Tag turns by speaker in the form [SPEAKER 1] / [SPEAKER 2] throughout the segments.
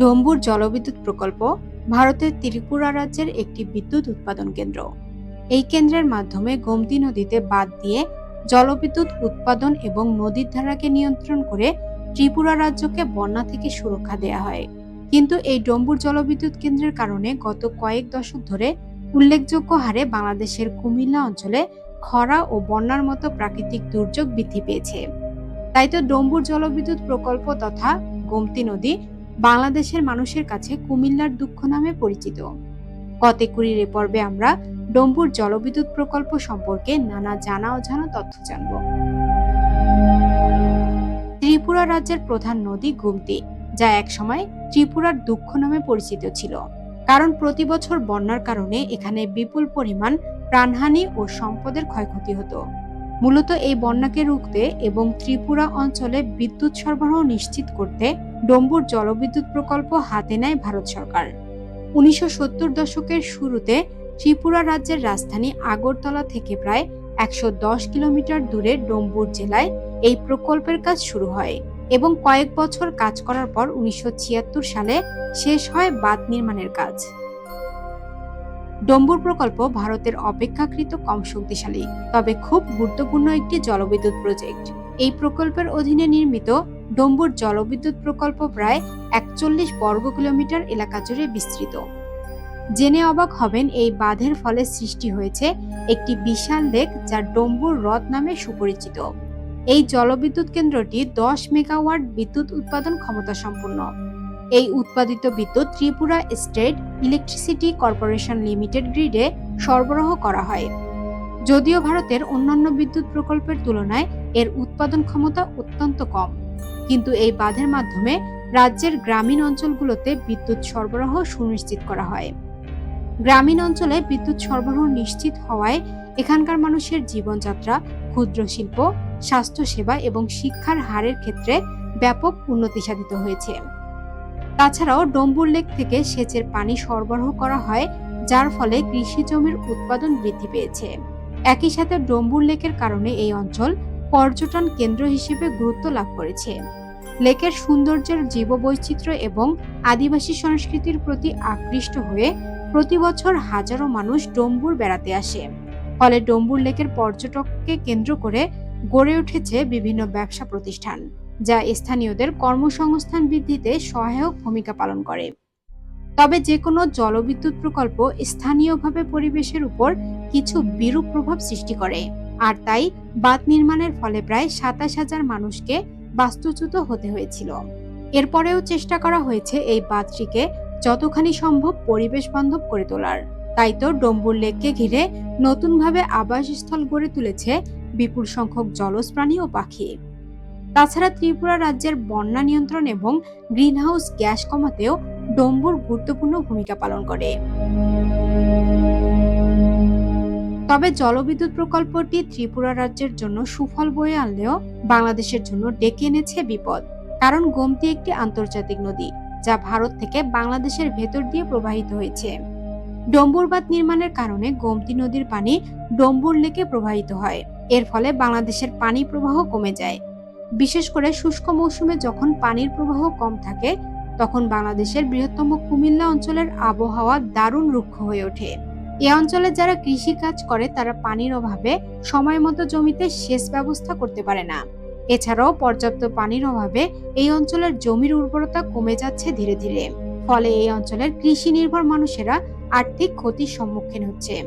[SPEAKER 1] ডম্বুর জলবিদ্যুৎ প্রকল্প ভারতের ত্রিপুরা রাজ্যের একটি বিদ্যুৎ উৎপাদন কেন্দ্র। এই কেন্দ্রের মাধ্যমে গোমতী নদীতে বাদ দিয়ে জলবিদ্যুৎ উৎপাদন এবং নদীর ধারাকে নিয়ন্ত্রণ করে ত্রিপুরা রাজ্যকে বন্যা থেকে সুরক্ষা দেয়া হয়। কিন্তু এই ডম্বুর জলবিদ্যুৎ কেন্দ্রের কারণে গত কয়েক দশক ধরে উল্লেখযোগ্য হারে বাংলাদেশের কুমিল্লা অঞ্চলে খরা ও বন্যার মতো প্রাকৃতিক দুর্যোগ বৃদ্ধি পেয়েছে। তাই তো ডম্বুর জলবিদ্যুৎ প্রকল্প তথা গোমতী নদী বাংলাদেশের মানুষের কাছে কুমিল্লার দুঃখ নামে পরিচিত। কতেকুরির এ পর্বে আমরা ডম্বুর জলবিদ্যুৎ প্রকল্প সম্পর্কে নানা জানা অজানা তথ্য জানব। ত্রিপুরা রাজ্যের প্রধান নদী গোমতী, যা একসময় ত্রিপুরার দুঃখ নামে পরিচিত ছিল। কারণ প্রতি বছর বন্যার কারণে এখানে বিপুল পরিমাণ প্রাণহানি ও সম্পদের ক্ষয়ক্ষতি হতো। মূলত এই বন্যাকে রুখতে এবং ত্রিপুরা অঞ্চলে বিদ্যুৎ সরবরাহ নিশ্চিত করতে ডম্বুর জলবিদ্যুৎ প্রকল্প হাতে নেয় ভারত সরকার। উনিশশো সত্তর দশকের শুরুতে ত্রিপুরা রাজ্যের রাজধানী আগরতলা থেকে প্রায় একশো দশ কিলোমিটার দূরে ডম্বুর জেলায় এই প্রকল্পের কাজ শুরু হয় এবং কয়েক বছর কাজ করার পর উনিশশো ছিয়াত্তর সালে শেষ হয় বাঁধ নির্মাণের কাজ। ডম্বুর প্রকল্প ভারতের অপেক্ষাকৃত কম শক্তিশালী, তবে খুব গুরুত্বপূর্ণ একটি জলবিদ্যুৎ প্রজেক্ট। এই প্রকল্পের অধীনে নির্মিত ডম্বুর জলবিদ্যুৎ প্রকল্প প্রায় একচল্লিশ বর্গ কিলোমিটার এলাকা জুড়ে বিস্তৃত। জেনে অবাক হবেন এই বাঁধের ফলে সৃষ্টি হয়েছে একটি বিশাল লেক যা ডম্বুর হ্রদ নামে সুপরিচিত। এই জলবিদ্যুৎ কেন্দ্রটি দশ মেগাওয়াট বিদ্যুৎ উৎপাদন ক্ষমতা সম্পন্ন এই উৎপাদিত বিদ্যুৎ Tripura state electricity corporation limited গ্রিডে সরবরাহ করা হয়। যদিও ভারতের অন্যান্য বিদ্যুৎ প্রকল্পের তুলনায় এর উৎপাদন ক্ষমতা অত্যন্ত কম, কিন্তু এই বাঁধের মাধ্যমে রাজ্যের গ্রামীণ অঞ্চলগুলোতে বিদ্যুৎ সরবরাহ সুনিশ্চিত করা হয়। গ্রামীণ অঞ্চলে বিদ্যুৎ সরবরাহ নিশ্চিত হওয়ায় এখানকার মানুষের জীবনযাত্রা, ক্ষুদ্র শিল্প, স্বাস্থ্যসেবা এবং শিক্ষার হারের ক্ষেত্রে ব্যাপক উন্নতি সাধিত হয়েছে। তাছাড়াও ডম্বুর লেক থেকে সেচের পানি সরবরাহ করা হয়, যার ফলে কৃষি জমির উৎপাদন বৃদ্ধি পেয়েছে। একই সাথে ডম্বুর লেকের কারণে এই অঞ্চল পর্যটন কেন্দ্র হিসেবে গুরুত্ব লাভ করেছে। লেকের সৌন্দর্যের জীববৈচিত্র্য এবং আদিবাসী সংস্কৃতির প্রতি আকৃষ্ট হয়ে প্রতি বছর হাজারো মানুষ ডম্বুর বেড়াতে আসে। ফলে ডম্বুর লেকের পর্যটককে কেন্দ্র করে গড়ে উঠেছে বিভিন্ন ব্যবসা প্রতিষ্ঠান। যা স্থানীয়দের কর্মসংস্থান বৃদ্ধিতে সহায়ক ভূমিকা পালন করে। তবে যে কোনো জলবিদ্যুৎ প্রকল্প স্থানীয়ভাবে পরিবেশের উপর কিছু বিরূপ প্রভাব সৃষ্টি করে, আর তাই বাঁধ নির্মাণের ফলে প্রায় সাতাশ হাজার মানুষকে বাস্তুচ্যুত হতে হয়েছিল। এরপরেও চেষ্টা করা হয়েছে এই বাঁধটিকে যতখানি সম্ভব পরিবেশ বান্ধব করে তোলার। তাই তো ডম্বুর লেককে ঘিরে নতুনভাবে আবাসস্থল গড়ে তুলেছে বিপুল সংখ্যক জলজ প্রাণী ও পাখি। তাছাড়া ত্রিপুরা রাজ্যের বন্যা নিয়ন্ত্রণ এবং গ্রিনহাউস গ্যাস কমাতেও ডম্বুর গুরুত্বপূর্ণ ভূমিকা পালন করে। তবে জলবিদ্যুৎ প্রকল্পটি ত্রিপুরা রাজ্যের জন্য সুফল বয়ে আনলেও বাংলাদেশের জন্য ডেকে এনেছে বিপদ, কারণ গোমতী একটি আন্তর্জাতিক নদী, যা ভারত থেকে বাংলাদেশের ভেতর দিয়ে প্রবাহিত হয়েছে। ডম্বুর বাঁধ নির্মাণের কারণে গোমতী নদীর পানি ডম্বুর লেকে প্রবাহিত হয়, এর ফলে বাংলাদেশের পানি প্রবাহ কমে যায়। বিশেষ করে শুষ্ক মৌসুমে যখন পানির প্রবাহ কম থাকে, তখন বাংলাদেশের বৃহত্তম কুমিল্লা অঞ্চলের আবহাওয়া দারুণ রুক্ষ হয়ে ওঠে। এ অঞ্চলে যারা কৃষি কাজ করে, তারা পানির অভাবে সময় মতো জমিতে সেচ ব্যবস্থা করতে পারে না। এছাড়াও পর্যাপ্ত পানির অভাবে এই অঞ্চলের জমির উর্বরতা কমে যাচ্ছে ধীরে ধীরে। ফলে এই অঞ্চলের কৃষি নির্ভর মানুষেরা আর্থিক ক্ষতির সম্মুখীন হচ্ছে।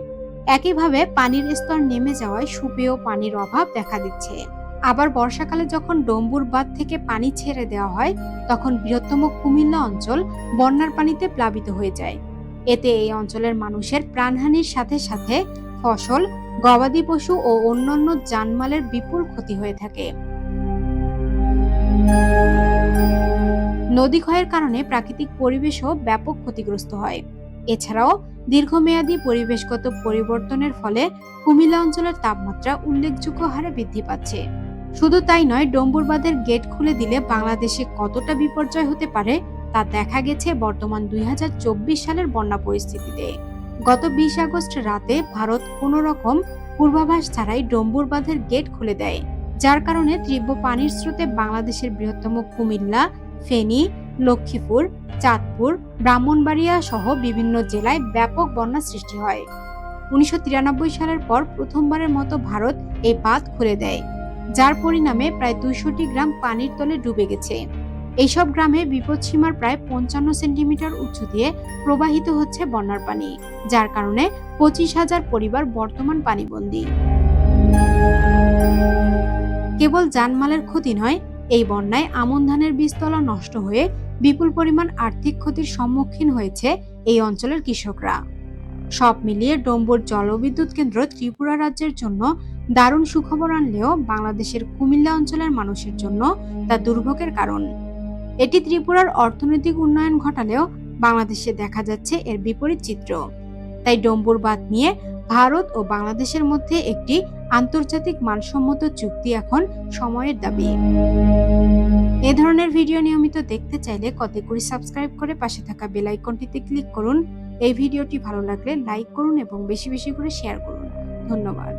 [SPEAKER 1] একইভাবে পানির স্তর নেমে যাওয়ায় সুপেয় পানির অভাব দেখা দিচ্ছে। আবার বর্ষাকালে যখন ডম্বুর বাঁধ থেকে পানি ছেড়ে দেওয়া হয়, তখন বৃহত্তম কুমিল্লা অঞ্চল বন্যার পানিতে প্লাবিত হয়ে যায়। এতে এই অঞ্চলের মানুষের প্রাণহানির সাথে সাথে ফসল, গবাদি পশু ও অন্যান্য জানমালের বিপুল ক্ষতি হয়ে থাকে। নদী ক্ষয়ের কারণে প্রাকৃতিক পরিবেশও ব্যাপক ক্ষতিগ্রস্ত হয়। এছাড়াও দীর্ঘমেয়াদী পরিবেশগত পরিবর্তনের ফলে কুমিল্লা অঞ্চলের তাপমাত্রা উল্লেখযোগ্য হারে বৃদ্ধি পাচ্ছে। শুধু তাই নয়, ডম্বুরবাদের গেট খুলে দিলে বাংলাদেশে কতটা বিপর্যয় হতে পারে তা দেখা গেছে বর্তমান দুই হাজার চব্বিশ সালের বন্যা পরিস্থিতিতে। গত বিশ আগস্ট রাতে ভারত কোনো রকম পূর্বাভাস ছাড়াই ডম্বুর বাঁধের গেট খুলে দেয়, যার কারণে তীব্র পানির স্রোতে বাংলাদেশের বৃহত্তম কুমিল্লা, ফেনী, লক্ষ্মীপুর, চাঁদপুর, ব্রাহ্মণবাড়িয়া সহ বিভিন্ন জেলায় ব্যাপক বন্যা সৃষ্টি হয়। উনিশশো তিরানব্বই সালের পর প্রথমবারের মতো ভারত এই বাঁধ খুলে দেয়। যার পরিণামে প্রায় দুইশোটি গ্রাম পানির তলে ডুবে গেছে। এইসব গ্রামে বিপদসীমার প্রায় পঞ্চান্ন সেন্টিমিটার উঁচু দিয়ে প্রবাহিত হচ্ছে বন্যার পানি, যার কারণে পঁচিশ হাজার পরিবার বর্তমান পানিবন্দী। কেবল জানমালের ক্ষতি নয়, এই বন্যায় আমন ধানের বীজতলা নষ্ট হয়ে বিপুল পরিমাণ আর্থিক ক্ষতির সম্মুখীন হয়েছে এই অঞ্চলের কৃষকরা। সব মিলিয়ে ডম্বুর জলবিদ্যুৎ কেন্দ্র ত্রিপুরা রাজ্যের জন্য দারুণ সুখবর আনলেও বাংলাদেশের কুমিল্লা অঞ্চলের মানুষের জন্য তা দুর্ভোগের কারণ। এটি ত্রিপুরার অর্থনৈতিক উন্নয়ন ঘটালেও বাংলাদেশে দেখা যাচ্ছে এর বিপরীত চিত্র। তাই ডম্বুর বাঁধ নিয়ে ভারত ও বাংলাদেশের মধ্যে একটি আন্তর্জাতিক মানসম্মত চুক্তি এখন সময়ের দাবি। এ ধরনের ভিডিও নিয়মিত দেখতে চাইলে কতগুলি সাবস্ক্রাইব করে পাশে থাকা বেল আইকনটিতে ক্লিক করুন। এই ভিডিওটি ভালো লাগলে লাইক করুন এবং বেশি বেশি করে শেয়ার করুন। ধন্যবাদ।